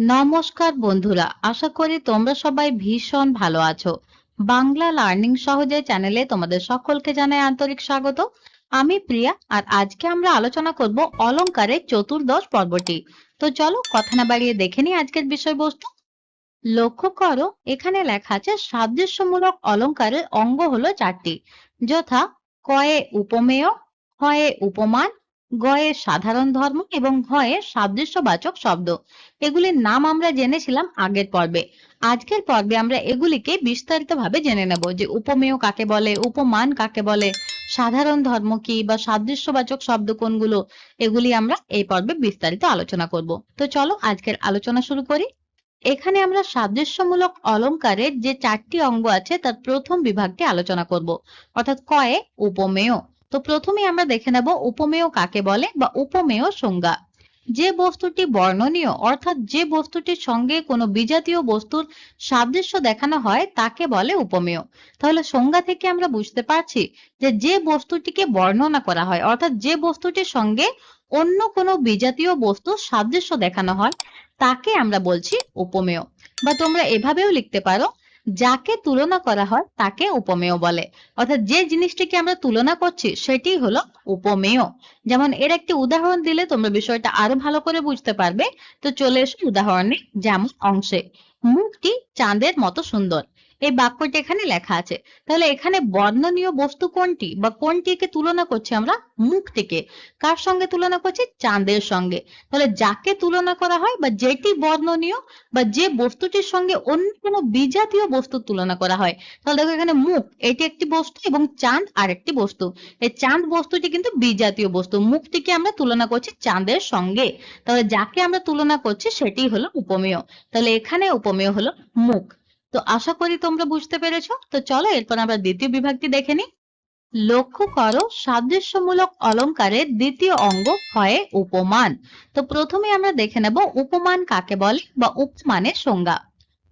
নমস্কার বন্ধুরা, আশা করি তোমরা সবাই ভীষণ ভালো আছো। বাংলা লার্নিং সহজে চ্যানেলে তোমাদের সকলকে জানাই আন্তরিক স্বাগত। আমি প্রিয়া, আর আজকে আমরা আলোচনা করব অলংকারের চতুর্দশ পর্বটি। তো চলো কথা না বাড়িয়ে দেখে নিই আজকের বিষয়বস্তু। লক্ষ্য করো, এখানে লেখা আছে, সাদৃশ্যমূলক অলংকারের অঙ্গ হলো চারটি। যথা, কয়ে উপমেয়, ক্ষয়ে উপমান গয়ে সাধারণ ধর্ম এবং ঘয়ে সাদৃশ্যবাচক শব্দ। এগুলির নাম আমরা জেনেছিলাম আগের পর্বে। আজকের পর্বে আমরা এগুলিকে বিস্তারিতভাবে জেনে নেব যে উপমেয় কাকে বলে, উপমান কাকে বলে, সাধারণ ধর্ম কি বা সাদৃশ্যবাচক শব্দ কোনগুলো, এগুলি আমরা এই পর্বে বিস্তারিত আলোচনা করব। তো চলো আজকের আলোচনা শুরু করি। এখানে আমরা সাদৃশ্যমূলক অলংকারের যে চারটি অঙ্গ আছে তার প্রথম বিভাগটি আলোচনা করব, অর্থাৎ কয়ে, উপমেয়। তো প্রথমে আমরা দেখে নেব উপমেয় কাকে বলে বা উপমেয় সংজ্ঞা। যে বস্তুটি বর্ণনীয়, অর্থাৎ যে বস্তুটির সঙ্গে কোনো বিজাতীয় বস্তুর সাদৃশ্য দেখানো হয়, তাকে বলে উপমেয়। তাহলে সংজ্ঞা থেকে আমরা বুঝতে পারছি যে যে বস্তুটিকে বর্ণনা করা হয়, অর্থাৎ যে বস্তুটির সঙ্গে অন্য কোনো বিজাতীয় বস্তুর সাদৃশ্য দেখানো হয়, তাকে আমরা বলছি উপমেয়। বা তোমরা এভাবেও লিখতে পারো যাকে তুলনা করা হয় তাকে উপমেয় বলে। অর্থাৎ যে জিনিসটিকে আমরা তুলনা করছি, সেটি হলো উপমেয়। যেমন এর একটি উদাহরণ দিলে তোমরা বিষয়টা আরও ভালো করে বুঝতে পারবে। তো চলে এসো উদাহরণে, যেমন অংশে। মুখটি চাঁদের মতো সুন্দর। এই বাক্যটি এখানে লেখা আছে। তাহলে এখানে বর্ণনীয় বস্তু কোনটি বা কোনটিকে তুলনা করছি আমরা? মুখটিকে। কার সঙ্গে তুলনা করছি? চাঁদের সঙ্গে। তাহলে যাকে তুলনা করা হয় বা যেটি বর্ণনীয় বা যে বস্তুটির সঙ্গে অন্য কোনো বিজাতীয় বস্তুর তুলনা করা হয়। তাহলে দেখো এখানে মুখ, এটি একটি বস্তু এবং চাঁদ আরেকটি বস্তু। এই চাঁদ বস্তুটি কিন্তু বিজাতীয় বস্তু। মুখটিকে আমরা তুলনা করছি চাঁদের সঙ্গে। তাহলে যাকে আমরা তুলনা করছি সেটি হলো উপমেয়। তাহলে এখানে উপমেয় হলো মুখ। তো আশা করি তোমরা বুঝতে পেরেছ। তো চলো এরপর আমরা দ্বিতীয় বিভাগটি দেখে নিই। লক্ষ্য করো, সাদৃশ্যমূলক অলংকারের দ্বিতীয় অঙ্গ হয় উপমান। তো প্রথমে আমরা দেখে নেব উপমান কাকে বলে বা উপমানের সংজ্ঞা।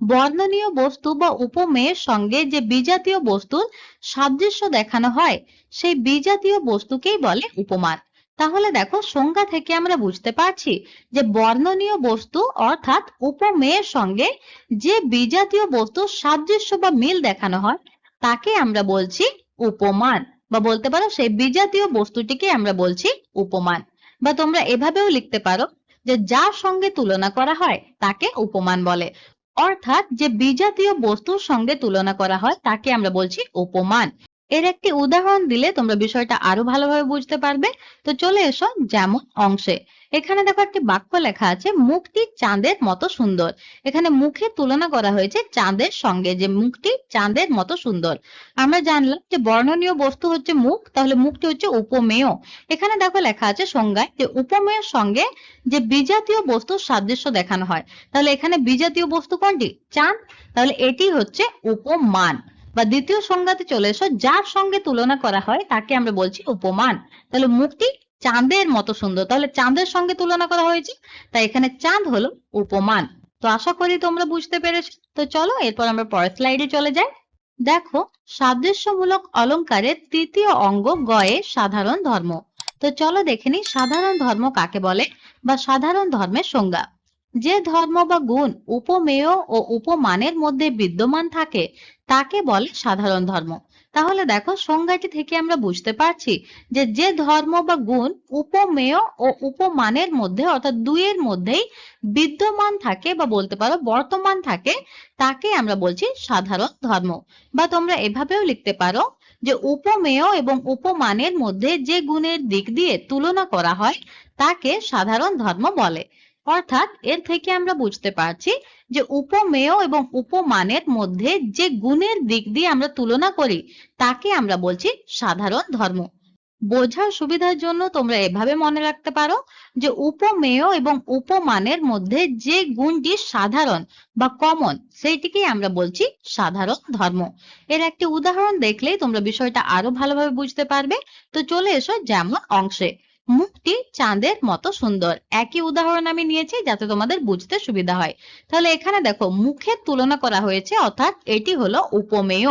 বর্ণনীয় বস্তু বা উপমেয়ের সঙ্গে যে বিজাতীয় বস্তুর সাদৃশ্য দেখানো হয়, সেই বিজাতীয় বস্তুকেই বলে উপমান। তাহলে দেখো সংজ্ঞা থেকে আমরা বুঝতে পারছি যে বর্ণনীয় বস্তু অর্থাৎ উপমেয়ের সঙ্গে যে বিজাতীয় বস্তুর সাদৃশ্য বা মিল দেখানো হয়, তাকে আমরা বলছি উপমান বা বলতে পারো সেই বিজাতীয় বস্তুটিকে আমরা বলছি উপমান। বা তোমরা এভাবেও লিখতে পারো যে যার সঙ্গে তুলনা করা হয় তাকে উপমান বলে। অর্থাৎ যে বিজাতীয় বস্তুর সঙ্গে তুলনা করা হয় তাকে আমরা বলছি উপমান। এর একটি উদাহরণ দিলে তোমরা বিষয়টা আরও ভালোভাবে বুঝতে পারবে। তো চলে এসো যেমন অংশে। এখানে দেখো একটি বাক্য লেখা আছে মুখটি চাঁদের মতো সুন্দর। এখানে মুখে তুলনা করা হয়েছে চাঁদের সঙ্গে যে মুখটি চাঁদের মতো সুন্দর। আমরা জানলাম যে বর্ণনীয় বস্তু হচ্ছে মুখ, তাহলে মুখটি হচ্ছে উপমেয়। এখানে দেখো লেখা আছে সংজ্ঞায় যে উপমেয়ের সঙ্গে যে বিজাতীয় বস্তুর সাদৃশ্য দেখানো হয়। তাহলে এখানে বিজাতীয় বস্তু কোনটি? চাঁদ। তাহলে এটি হচ্ছে উপমান। বা দ্বিতীয় সংজ্ঞাতে চলে এসো, যার সঙ্গে তুলনা করা হয় তাকে আমরা বলছি উপমান। তাহলে মুখটি চাঁদের মতো সুন্দর। তাহলে চাঁদের সঙ্গে তুলনা করা হয়েছে, তাই এখানে চাঁদ হলো উপমান। তো আশা করি তোমরা বুঝতে পেরেছ। তো চলো, এরপর আমরা পরের স্লাইডে চলে যাই। দেখো, সাদৃশ্যমূলক অলংকারের তৃতীয় অঙ্গ গয়ে সাধারণ ধর্ম। তো চলো দেখে নিই, সাধারণ ধর্ম কাকে বলে বা সাধারণ ধর্মের সংজ্ঞা। যে ধর্ম বা গুণ উপমেয় ও উপমানের মধ্যে বিদ্যমান থাকে তাকে বলে সাধারণ ধর্ম। তাহলে দেখো সংজ্ঞাটি থেকে আমরা বুঝতে পারছি যে যে ধর্ম বা গুণ উপমেয় ও উপমানের মধ্যে অর্থাৎ দুইয়ের মধ্যেই বিদ্যমান থাকে বা বলতে পারো বর্তমান থাকে, তাকে আমরা বলছি সাধারণ ধর্ম। বা তোমরা এভাবেও লিখতে পারো যে উপমেয় এবং উপমানের মধ্যে যে গুণের দিক দিয়ে তুলনা করা হয়, তাকে সাধারণ ধর্ম বলে। অর্থাৎ এর থেকে আমরা বুঝতে পারছি যে উপমেয় এবং উপমানের মধ্যে যে গুণের দিক দিয়ে আমরা তুলনা করি, তাকে আমরা বলছি সাধারণ ধর্ম। বোঝার সুবিধার জন্য তোমরা এভাবে মনে রাখতে পারো যে উপমেয় এবং উপমানের মধ্যে যে গুণটি সাধারণ বা কমন সেইটিকেই আমরা বলছি সাধারণ ধর্ম। এর একটি উদাহরণ দেখলেই তোমরা বিষয়টা আরও ভালোভাবে বুঝতে পারবে। তো চলে এসো যেমন অংশে। মুখটি চাঁদের মতো সুন্দর। একই উদাহরণ আমি নিয়েছি যাতে তোমাদের বুঝতে সুবিধা হয়। তাহলে এখানে দেখো, মুখের তুলনা করা হয়েছে, অর্থাৎ এটি হলো উপমেয়।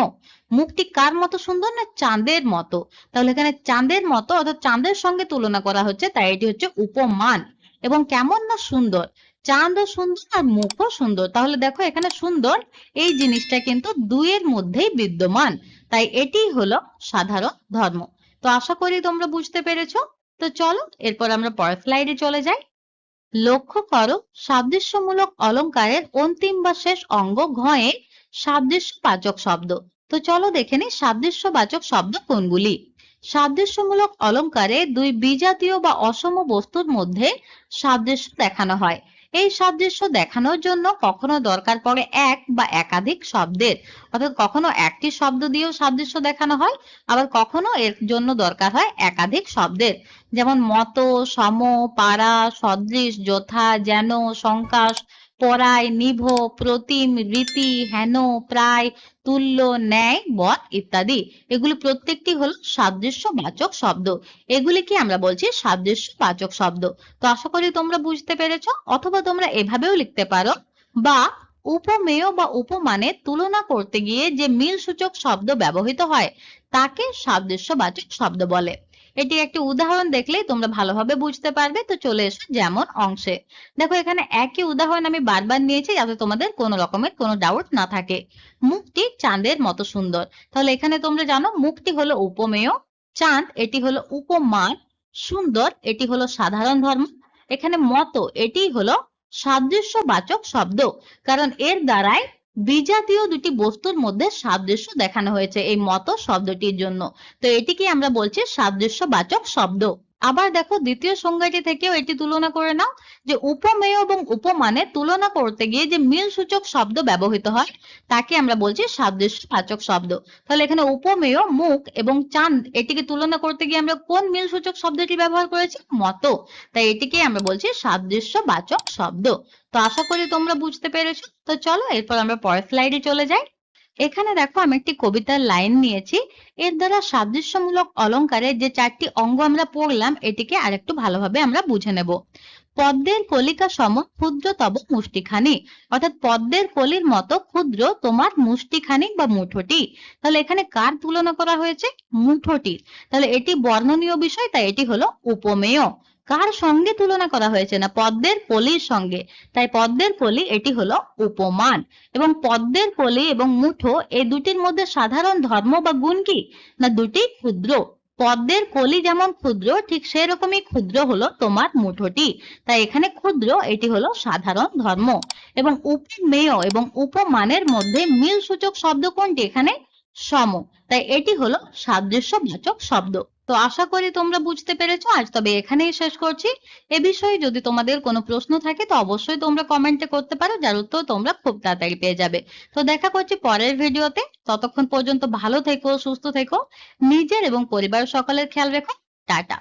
মুখটি কার মতো সুন্দর না চাঁদের মতো? তাহলে এখানে চাঁদের মতো, অর্থাৎ চাঁদের সঙ্গে তুলনা করা হচ্ছে, তাই এটি হচ্ছে উপমান। এবং কেমন না সুন্দর? চাঁদও সুন্দর আর মুখও সুন্দর। তাহলে দেখো, এখানে সুন্দর, এই জিনিসটা কিন্তু দুইয়ের মধ্যেই বিদ্যমান। তাই এটি হলো সাধারণ ধর্ম। তো আশা করি তোমরা বুঝতে পেরেছ। তো চলো, এরপর আমরা পরের স্লাইডে চলে যাই। লক্ষ্য করো, সাদৃশ্যমূলক অলংকারের অন্তিম বা শেষ অঙ্গ ঘয়ে সাদৃশ্যবাচক শব্দ। তো চলো দেখে নিই সাদৃশ্যবাচক শব্দ কোনগুলি। সাদৃশ্যমূলক অলংকারে দুই বিজাতীয় বা অসম বস্তুর মধ্যে সাদৃশ্য দেখানো হয়। এই সাদৃশ্য দেখানোর জন্য কখনো দরকার পড়ে এক বা একাধিক শব্দের। অর্থাৎ কখনো একটি শব্দ দিয়েও সাদৃশ্য দেখানো হয়, আবার কখনো এর জন্য দরকার হয় একাধিক শব্দের। যেমন মত, সম, পারা, সদৃশ, যথা, যেন, সংকাশ, পরায়, নিভ, প্রতিম, রীতি, হেন, প্রায়, তুল্য, ন্যায় বট ইত্যাদি। এগুলি প্রত্যেকটি হলো সাদৃশ্যবাচক শব্দ। এগুলি কি আমরা বলছি সাদৃশ্যবাচক শব্দ। তো আশা করি তোমরা বুঝতে পেরেছ, অথবা তোমরা এভাবেও লিখতে পারো। বা উপমেয় বা উপমানের তুলনা করতে গিয়ে যে মিল সূচক শব্দ ব্যবহৃত হয়, তাকে সাদৃশ্যবাচক শব্দ বলে। এটি একটি উদাহরণ দেখলেই তোমরা ভালোভাবে বুঝতে পারবে। তো চলে এসো যেমন অংশে। দেখো, এখানে একই উদাহরণ আমি বারবার নিয়েছি যাতে তোমাদের কোনো রকমের কোনো ডাউট না থাকে। মুখটি চাঁদের মতো সুন্দর। তাহলে এখানে তোমরা জানো মুখটি হলো উপমেয়, চাঁদ এটি হলো উপমান, সুন্দর এটি হলো সাধারণ ধর্ম। এখানে মতো এটি হলো সাদৃশ্যবাচক শব্দ। কারণ এর দ্বারাই বিজাতীয় দুটি বস্তুর মধ্যে সাদৃশ্য দেখানো হয়েছে, এই মত শব্দটির জন্য। তো এটিকে আমরা বলছি সাদৃশ্যবাচক শব্দ। আবার দেখো দ্বিতীয় সংজ্ঞাটি থেকেও এটি তুলনা করে নাও যে উপমেয় এবং উপমানে তুলনা করতে গিয়ে যে মিল সূচক শব্দ ব্যবহৃত হয়, তাকে আমরা বলছি সাদৃশ্যবাচক শব্দ। তাহলে এখানে উপমেয়, মুখ এবং চাঁদ এটিকে তুলনা করতে গিয়ে আমরা কোন মিল সূচক শব্দটি ব্যবহার করেছি? মতো। তাই এটিকে আমরা বলছি সাদৃশ্যবাচক শব্দ। তো আশা করি তোমরা বুঝতে পেরেছ। তো চলো এরপর আমরা পরের স্লাইডে চলে যাই। এখানে দেখো আমি একটি কবিতার লাইন নিয়েছি। এর দ্বারা সাদৃশ্যমূলক অলংকারের যে চারটি অঙ্গ আমরা পড়লাম, এটিকে আরেকটু ভালোভাবে আমরা বুঝে নেব। পদ্মের কলিকা সম ক্ষুদ্র তব মুষ্টিখানি। অর্থাৎ পদ্মের কলির মতো ক্ষুদ্র তোমার মুষ্টিখানি বা মুঠোটি। তাহলে এখানে কার তুলনা করা হয়েছে? মুঠোটি তাহলে এটি বর্ণনীয় বিষয়, তাই এটি হলো উপমেয়। কার সঙ্গে তুলনা করা হয়েছে না? পদ্মের কলির সঙ্গে। তাই পদ্মের কলি এটি হলো উপমান। এবং পদ্মের কলি এবং মুঠো এই দুটির মধ্যে সাধারণ ধর্ম বা গুণ কি? না, দুটি ক্ষুদ্র। পদ্মের কলি যেমন ক্ষুদ্র, ঠিক সেরকমই ক্ষুদ্র হলো তোমার মুঠোটি। তাই এখানে ক্ষুদ্র, এটি হলো সাধারণ ধর্ম। এবং উপমেয় এবং উপমানের মধ্যে মিল সূচক শব্দ কোনটি? এখানে সম। তাই এটি হলো সাদৃশ্যবাচক শব্দ। তো আশা করি তোমরা বুঝতে পেরেছ। আজ তবে এখানেই শেষ করছি। এ বিষয়ে যদি তোমাদের কোনো প্রশ্ন থাকে, তো অবশ্যই তোমরা কমেন্টে করতে পারো, যার উত্তর তোমরা খুব তাড়াতাড়ি পেয়ে যাবে। তো দেখা করছি পরের ভিডিওতে। ততক্ষণ পর্যন্ত ভালো থেকো, সুস্থ থেকো। নিজের এবং পরিবার সকলের খেয়াল রেখো। টাটা।